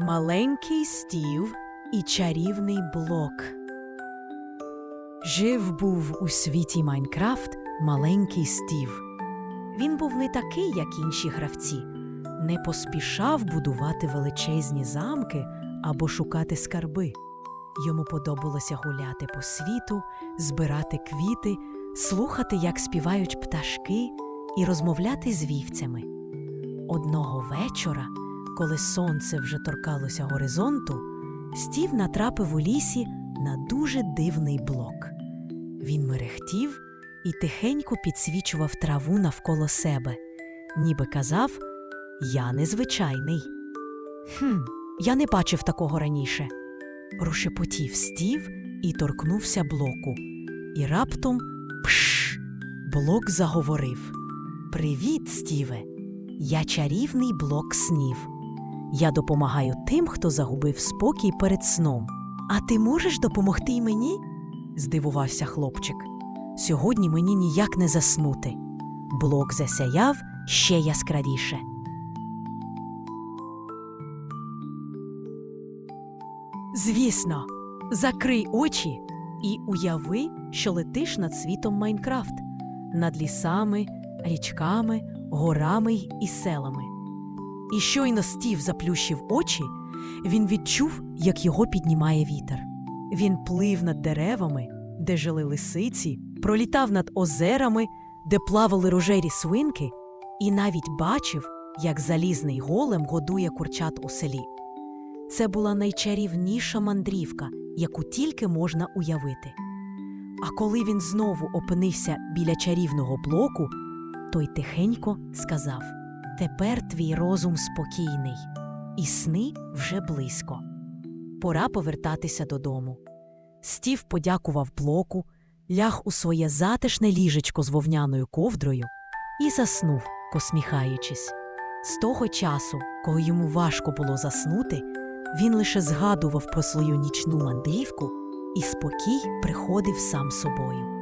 Маленький стів і чарівний блок. Жив був у світі Майнкрафт маленький стів. Він був не такий, як інші гравці, не поспішав будувати величезні замки або шукати скарби. Йому подобалося гуляти по світу, збирати квіти, слухати, як співають пташки, і розмовляти з вівцями. Одного вечора, коли сонце вже торкалося горизонту, стів натрапив у лісі на дуже дивний блок. Він мерехтів і тихенько підсвічував траву навколо себе, ніби казав Я незвичайний. Хм, я не бачив такого раніше. Прошепотів стів і торкнувся блоку. І раптом пш, блок заговорив. Привіт, Стіве! Я чарівний блок снів. Я допомагаю тим, хто загубив спокій перед сном. А ти можеш допомогти й мені? здивувався хлопчик. Сьогодні мені ніяк не заснути. Блок засяяв ще яскравіше. Звісно, закрий очі і уяви, що летиш над світом Майнкрафт, над лісами, річками, горами і селами. І щойно стів заплющив очі, він відчув, як його піднімає вітер. Він плив над деревами, де жили лисиці, пролітав над озерами, де плавали рожеві свинки, і навіть бачив, як залізний голем годує курчат у селі. Це була найчарівніша мандрівка, яку тільки можна уявити. А коли він знову опинився біля чарівного блоку, той тихенько сказав: Тепер твій розум спокійний, і сни вже близько. Пора повертатися додому. Стів подякував блоку, ляг у своє затишне ліжечко з вовняною ковдрою і заснув, посміхаючись. З того часу, коли йому важко було заснути, він лише згадував про свою нічну мандрівку, і спокій приходив сам собою.